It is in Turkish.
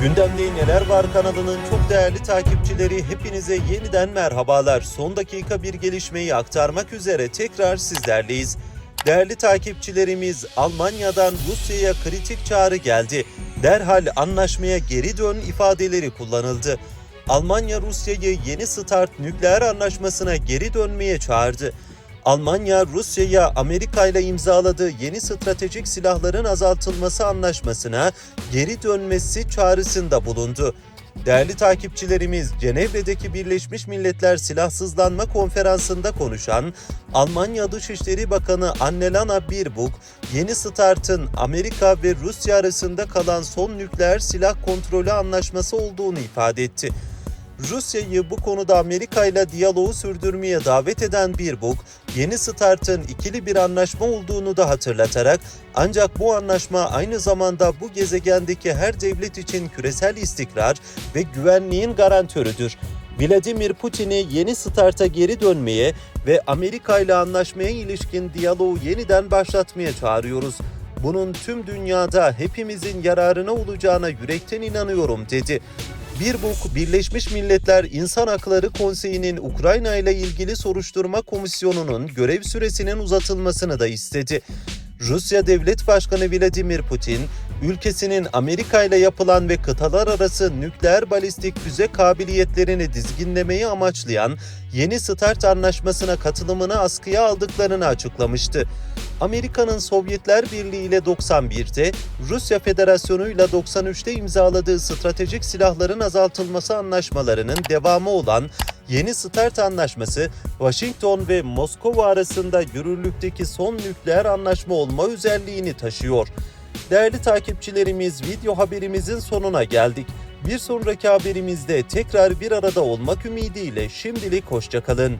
Gündemde Neler Var kanalının çok değerli takipçileri hepinize yeniden merhabalar. Son dakika bir gelişmeyi aktarmak üzere tekrar sizlerleyiz. Değerli takipçilerimiz Almanya'dan Rusya'ya kritik çağrı geldi. Derhal anlaşmaya geri dön ifadeleri kullanıldı. Almanya Rusya'yı yeni START nükleer anlaşmasına geri dönmeye çağırdı. Almanya, Rusya'ya Amerika ile imzaladığı yeni stratejik silahların azaltılması anlaşmasına geri dönmesi çağrısında bulundu. Değerli takipçilerimiz, Cenevre'deki Birleşmiş Milletler Silahsızlanma Konferansı'nda konuşan Almanya Dışişleri Bakanı Annelena Baerbock, yeni START'ın Amerika ve Rusya arasında kalan son nükleer silah kontrolü anlaşması olduğunu ifade etti. Rusya'yı bu konuda Amerika ile diyaloğu sürdürmeye davet eden Baerbock, yeni START'ın ikili bir anlaşma olduğunu da hatırlatarak ancak bu anlaşma aynı zamanda bu gezegendeki her devlet için küresel istikrar ve güvenliğin garantörüdür. Vladimir Putin'i yeni START'a geri dönmeye ve Amerika ile anlaşmaya ilişkin diyaloğu yeniden başlatmaya çağırıyoruz. Bunun tüm dünyada hepimizin yararına olacağına yürekten inanıyorum dedi. Birbuk, Birleşmiş Milletler İnsan Hakları Konseyi'nin Ukrayna ile ilgili soruşturma komisyonunun görev süresinin uzatılmasını da istedi. Rusya Devlet Başkanı Vladimir Putin, ülkesinin Amerika ile yapılan ve kıtalar arası nükleer balistik füze kabiliyetlerini dizginlemeyi amaçlayan yeni START anlaşmasına katılımını askıya aldıklarını açıklamıştı. Amerika'nın Sovyetler Birliği ile 91'de, Rusya Federasyonu ile 93'te imzaladığı stratejik silahların azaltılması anlaşmalarının devamı olan Yeni START Anlaşması, Washington ve Moskova arasında yürürlükteki son nükleer anlaşma olma özelliğini taşıyor. Değerli takipçilerimiz, video haberimizin sonuna geldik. Bir sonraki haberimizde tekrar bir arada olmak ümidiyle şimdilik hoşçakalın.